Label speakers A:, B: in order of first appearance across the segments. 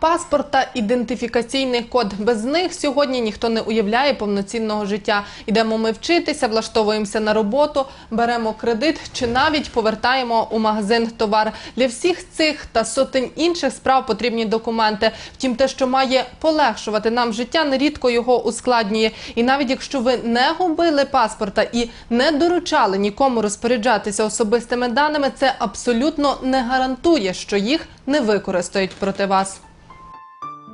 A: Паспорт та ідентифікаційний код. Без них сьогодні ніхто не уявляє повноцінного життя. Йдемо ми вчитися, влаштовуємося на роботу, беремо кредит чи навіть повертаємо у магазин товар. Для всіх цих та сотень інших справ потрібні документи. Втім, те, що має полегшувати нам життя, нерідко його ускладнює. І навіть якщо ви не губили паспорта і не доручали нікому розпоряджатися особистими даними, це абсолютно не гарантує, що їх не використають проти вас.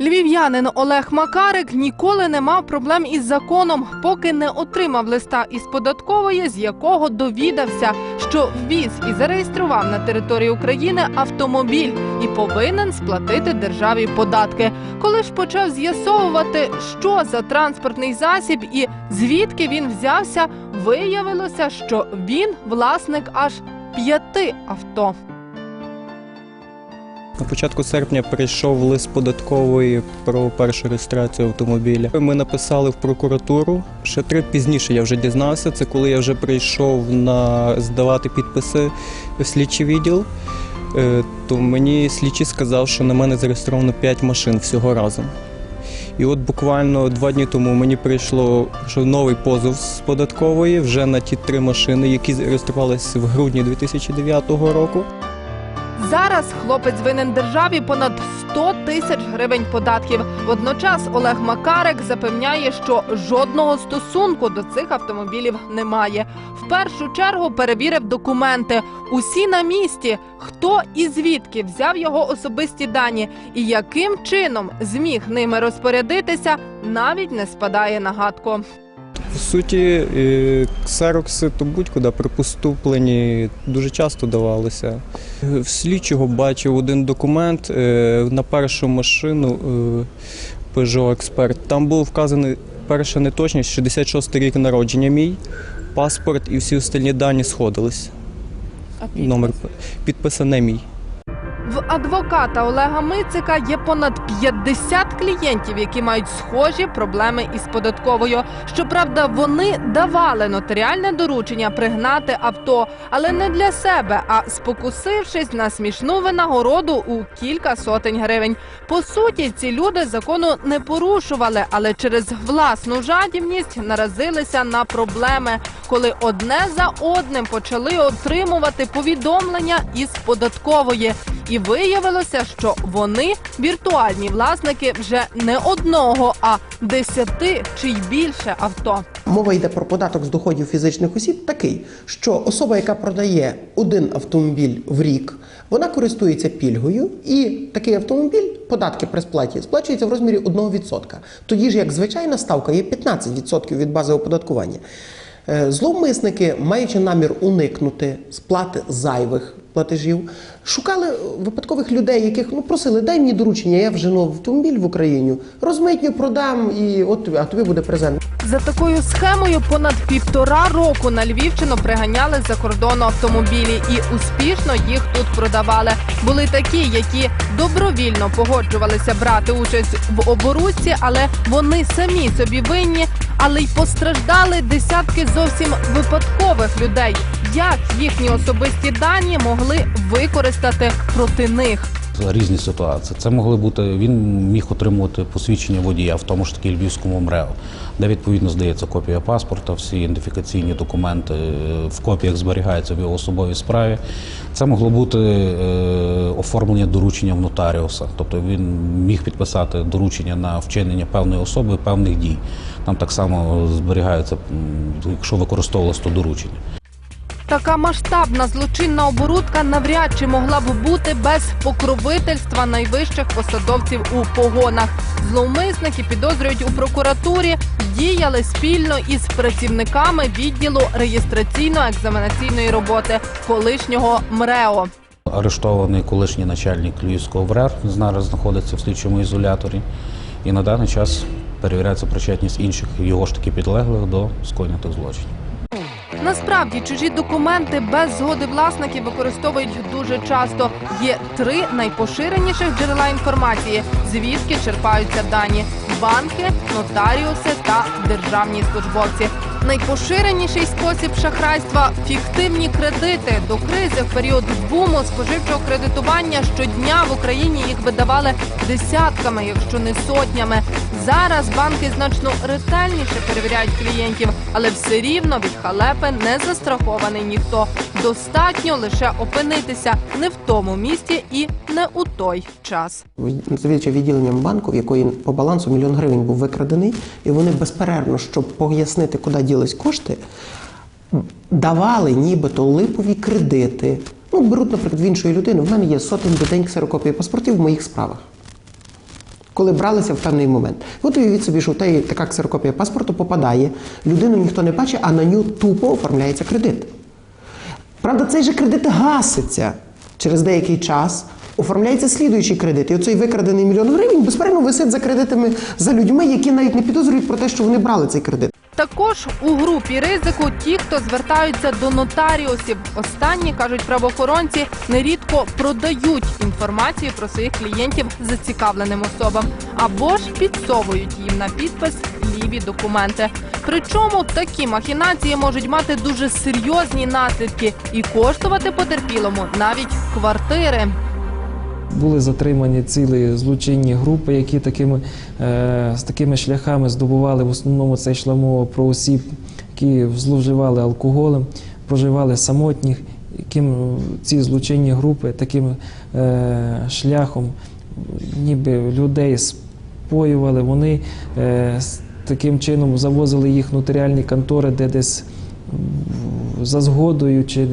A: Львів'янин Олег Макарик ніколи не мав проблем із законом, поки не отримав листа із податкової, з якого довідався, що ввіз і зареєстрував на території України автомобіль і повинен сплатити державі податки. Коли ж почав з'ясовувати, що за транспортний засіб і звідки він взявся, виявилося, що він власник аж п'яти авто.
B: На початку серпня прийшов лист податкової про першу реєстрацію автомобіля. Ми написали в прокуратуру. Ще три пізніше я вже дізнався. Це коли я вже прийшов на здавати підписи в слідчий відділ. Е, То мені слідчий сказав, що на мене зареєстровано 5 машин всього разом. І от буквально два дні тому мені прийшло прийшов новий позов з податкової вже на ті три машини, які зареєструвалися в грудні 2009 року.
A: Зараз хлопець винен державі понад 100 тисяч гривень податків. Водночас Олег Макарик запевняє, що жодного стосунку до цих автомобілів немає. В першу чергу перевірив документи. Усі на місці. Хто і звідки взяв його особисті дані, і яким чином зміг ними розпорядитися, навіть не спадає на гадку.
B: По суті, е, ксерокси то будь-куди при поступленні дуже часто давалися. В слідчого бачив один документ е, на першу машину е, Peugeot Expert. Там було вказано перша неточність, 66 рік народження мій, паспорт і всі остальні дані сходились. Номер підписаний мій.
A: В адвоката Олега Мицика є понад 50 клієнтів, які мають схожі проблеми із податковою. Щоправда, вони давали нотаріальне доручення пригнати авто, але не для себе, а спокусившись на смішну винагороду у кілька сотень гривень. По суті, ці люди закону не порушували, але через власну жадібність наразилися на проблеми, коли одне за одним почали отримувати повідомлення із податкової. І виявилося, що вони віртуальні власники вже не одного, а десяти чи й більше авто.
C: Мова йде про податок з доходів фізичних осіб такий, що особа, яка продає один автомобіль в рік, вона користується пільгою, і такий автомобіль, податки при сплаті, сплачується в розмірі 1%. Тоді ж як звичайна ставка є 15% від бази оподаткування. Е, Зловмисники, маючи намір уникнути сплати зайвих платежів, шукали випадкових людей, яких ну просили, дай мені доручення, я вжену автомобіль в Україну, розмитню, продам, і от а тобі буде презент.
A: За такою схемою понад півтора року на Львівщину приганяли за кордону автомобілі і успішно їх тут продавали. Були такі, які добровільно погоджувалися брати участь в оборудці, але вони самі собі винні, але й постраждали десятки зовсім випадкових людей. Як їхні особисті дані могли використати проти них?
D: Різні ситуації. Це могли бути. Він міг отримувати посвідчення водія в тому ж таки львівському МРЕО, де відповідно здається копія паспорта, всі ідентифікаційні документи е, в копіях зберігаються в його особовій справі. Це могло бути е, оформлення доручення в нотаріуса, тобто він міг підписати доручення на вчинення певної особи певних дій. Там так само зберігаються, якщо використовувалось то доручення.
A: Така масштабна злочинна оборудка навряд чи могла б бути без покровительства найвищих посадовців у погонах. Зловмисники підозрюють у прокуратурі, діяли спільно із працівниками відділу реєстраційно-екзаменаційної роботи колишнього МРЕО.
D: Арештований колишній начальник Львівського ВРЕР зараз знаходиться в слідчому ізоляторі. І на даний час перевіряється причетність інших його ж таки підлеглих до скоєння тих злочинів.
A: Насправді чужі документи без згоди власників використовують дуже часто. Є три найпоширеніших джерела інформації, звідки черпаються дані: банки, нотаріуси та державні службовці. Найпоширеніший спосіб шахрайства фіктивні кредити. До кризи в період буму споживчого кредитування щодня в Україні їх видавали десятками, якщо не сотнями. Зараз банки значно ретельніше перевіряють клієнтів, але все рівно від халепи не застрахований ніхто. Достатньо лише опинитися не в тому місці і не у той час.
C: Завідувача відділенням банку, в якої по балансу мільйон гривень був викрадений, і вони безперервно, щоб пояснити, куди ділись кошти, давали нібито липові кредити. Ну, беруть, наприклад, в іншої людини. В мене є сотень день ксерокопії паспортів в моїх справах. Коли бралися в певний момент. От уявіть собі, що в теї така ксерокопія паспорту попадає, людину ніхто не бачить, а на нього тупо оформляється кредит. Правда, цей же кредит гаситься через деякий час. Оформляється слідуючий кредит. І оцей викрадений мільйон гривень безперечно висить за кредитами за людьми, які навіть не підозрюють про те, що вони брали цей кредит.
A: Також у групі ризику ті, хто звертаються до нотаріусів. Останні кажуть правоохоронці, нерідко продають інформацію про своїх клієнтів зацікавленим особам або ж підсовують їм на підпис ліві документи. Причому такі махінації можуть мати дуже серйозні наслідки і коштувати потерпілому навіть квартири.
E: Були затримані цілі злочинні групи, які такими, е, з такими шляхами здобували в основному це йшла мова про осіб, які зловживали алкоголем, проживали самотніх, яким е, ці злочинні групи таким е, шляхом ніби людей споювали, вони таким чином завозили їх в нотаріальні контори, де десь за згодою чи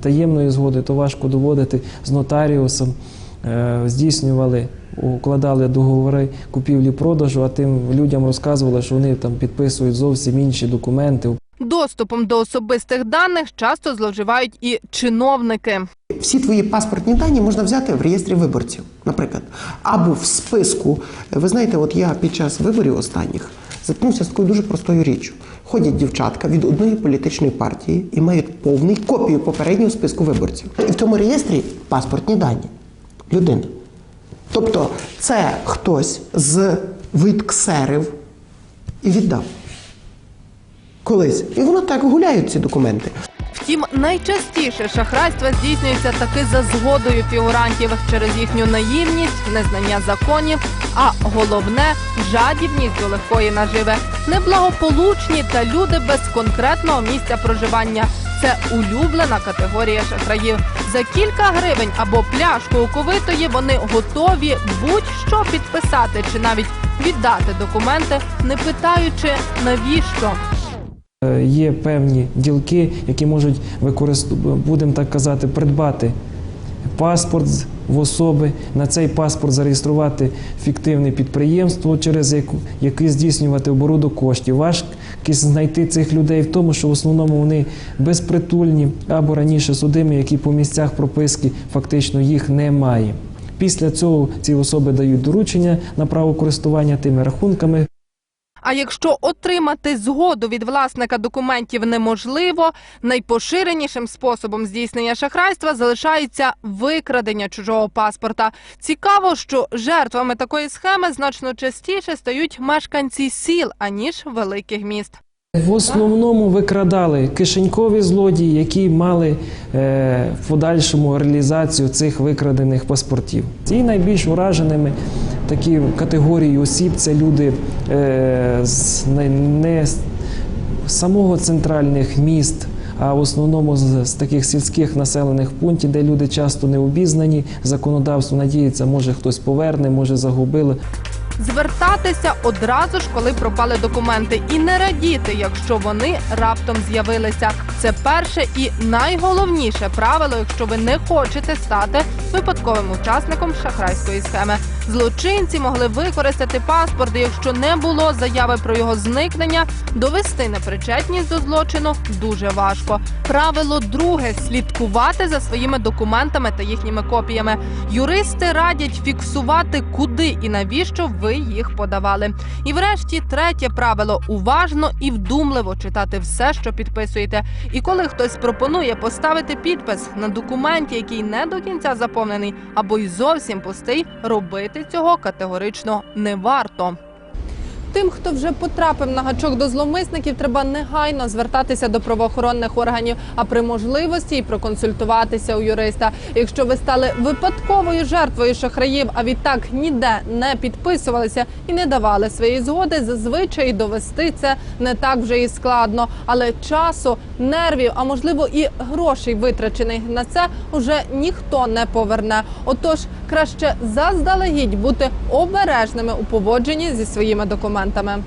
E: таємної згоди, то важко доводити з нотаріусом, е, здійснювали, укладали договори купівлі-продажу, а тим людям розказували, що вони там підписують зовсім інші документи.
A: Доступом до особистих даних часто зловживають і чиновники.
C: Всі твої паспортні дані можна взяти в реєстрі виборців, наприклад, або в списку. Ви знаєте, от я під час виборів останніх зіткнувся з такою дуже простою річчю. Ходять дівчатка від одної політичної партії і мають повний копію попереднього списку виборців. І в цьому реєстрі паспортні дані людини. Тобто це хтось з відксерив і віддав. Колись. І воно так гуляють ці документи.
A: Втім, найчастіше шахрайство здійснюється таки за згодою фігурантів через їхню наївність, незнання законів, а головне жадібність до легкої наживи. Неблагополучні та люди без конкретного місця проживання. Це улюблена категорія шахраїв. За кілька гривень або пляшку оковитої вони готові будь-що підписати чи навіть віддати документи, не питаючи навіщо.
E: Е, Є певні ділки, які можуть використовувати, будемо так казати, придбати паспорт в особи, на цей паспорт зареєструвати фіктивне підприємство, через яке здійснювати оборудок коштів. Важкість знайти цих людей в тому, що в основному вони безпритульні або раніше судимі, які по місцях прописки фактично їх немає. Після цього ці особи дають доручення на право користування тими рахунками,
A: А якщо отримати згоду від власника документів неможливо, найпоширенішим способом здійснення шахрайства залишається викрадення чужого паспорта. Цікаво, що жертвами такої схеми значно частіше стають мешканці сіл аніж великих міст.
E: В основному викрадали кишенькові злодії, які мали е, в подальшому реалізацію цих викрадених паспортів. І найбільш ураженими такі категорії осіб це люди е, з не, самого центральних міст. А в основному з таких сільських населених пунктів, де люди часто не обізнані, законодавство надіється, може хтось поверне, може загубили.
A: Звертатися одразу ж, коли пропали документи, і не радіти, якщо вони раптом з'явилися. Це перше і найголовніше правило, якщо ви не хочете стати випадковим учасником шахрайської схеми. Злочинці могли використати паспорт, якщо не було заяви про його зникнення, довести непричетність до злочину дуже важко. Правило друге слідкувати за своїми документами та їхніми копіями. Юристи радять фіксувати, куди і навіщо ви їх подавали. І врешті третє правило уважно і вдумливо читати все, що підписуєте. І коли хтось пропонує поставити підпис на документі, який не до кінця заповнений, або й зовсім пустий, робити цього категорично не варто. Тим, хто вже потрапив на гачок до зловмисників, треба негайно звертатися до правоохоронних органів, а при можливості і проконсультуватися у юриста. Якщо ви стали випадковою жертвою шахраїв, а відтак ніде не підписувалися і не давали своєї згоди, зазвичай довести це не так вже і складно. Але часу, нервів, а можливо і грошей витрачених на це уже ніхто не поверне. Отож, краще заздалегідь бути обережними у поводженні зі своїми документами. تمام